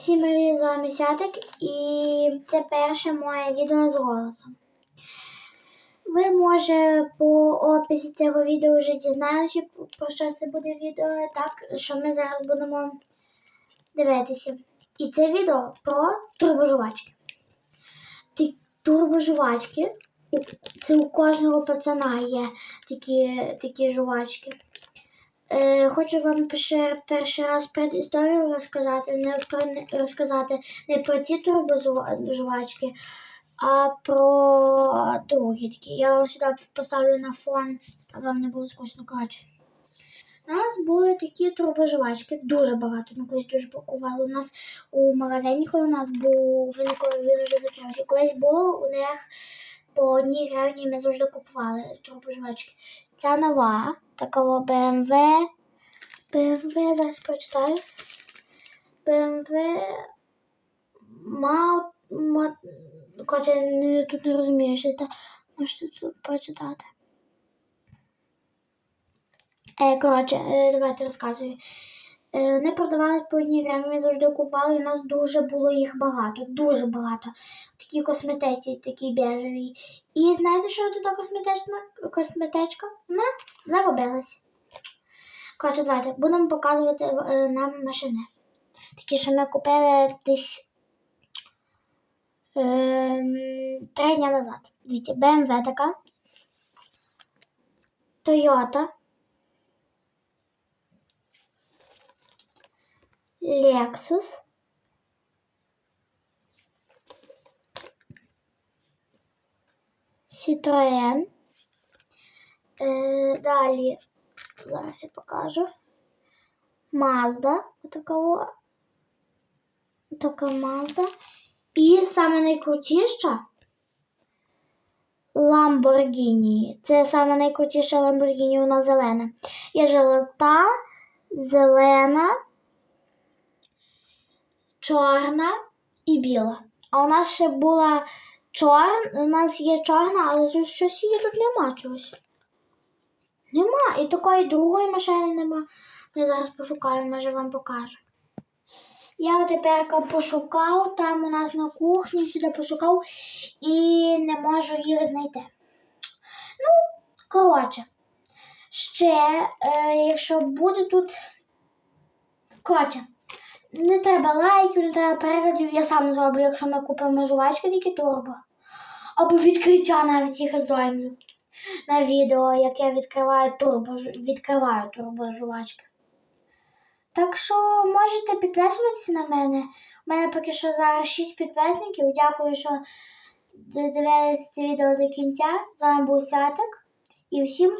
Всім привіт, з вами Святик і це перше моє відео з голосом. Ви, може, по описі цього відео вже дізналися, про що це буде відео, так, що ми зараз будемо дивитися. І це відео про турбожувачки. Ті турбожувачки, це у кожного пацана є такі, такі жувачки. Е, хочу вам перше, перший раз предісторію розказати, не про розказати не про ті турбожувачки, а про другі такі. Я вам сюди поставлю на фон, а вам не було скучно коротше. У нас були такі турбожувачки, дуже багато. Ми колись дуже пакували. У нас у магазині, коли у нас був він, коли вже закрився. Колись було у них по одній гривні ми завжди купували турбожувачки. Ця нова, такого BMW. BMW, зараз прочитаю. BMW мав. ма- не, тут не розумію, що це. Можете тут прочитати. Е, коротше, е, давайте розказую. Е, Вони продавали по одній ми завжди купували, і у нас дуже було їх багато, дуже багато. Такі косметиці, такі бежеві. І знаєте, що тут косметична косметичка? Вона заробилась. Коротше, давайте будемо показувати е, нам машини. Такі, що ми купили десь ем, три дні назад. Дивіться, BMW така. Toyota. Lexus. Citroen. Е, далі, зараз я покажу. Mazda. Отакого. Така Mazda. І саме найкрутіша Lamborghini. Це саме найкрутіша Lamborghini, вона зелена. Є золота, зелена, чорна і біла. А у нас ще була чорна, у нас є чорна, але ж щось її тут нема чогось. Нема. І такої другої машини нема. Ми зараз пошукаємо, може вам покажу. Я тепер пошукав там у нас на кухні, сюди пошукав і не можу їх знайти. Ну, коротше, ще, е, якщо буде тут. Коротше, не треба лайків, не треба переглядів, я сам зроблю, якщо ми купимо жувачки такі турбо. Або відкриття навіть їх зроблю на відео, як я відкриваю турбо, відкриваю турбожувачки. Так що можете підписуватися на мене. У мене поки що зараз 6 підписників. Дякую, що дивилися це відео до кінця. З вами був Святик. І всім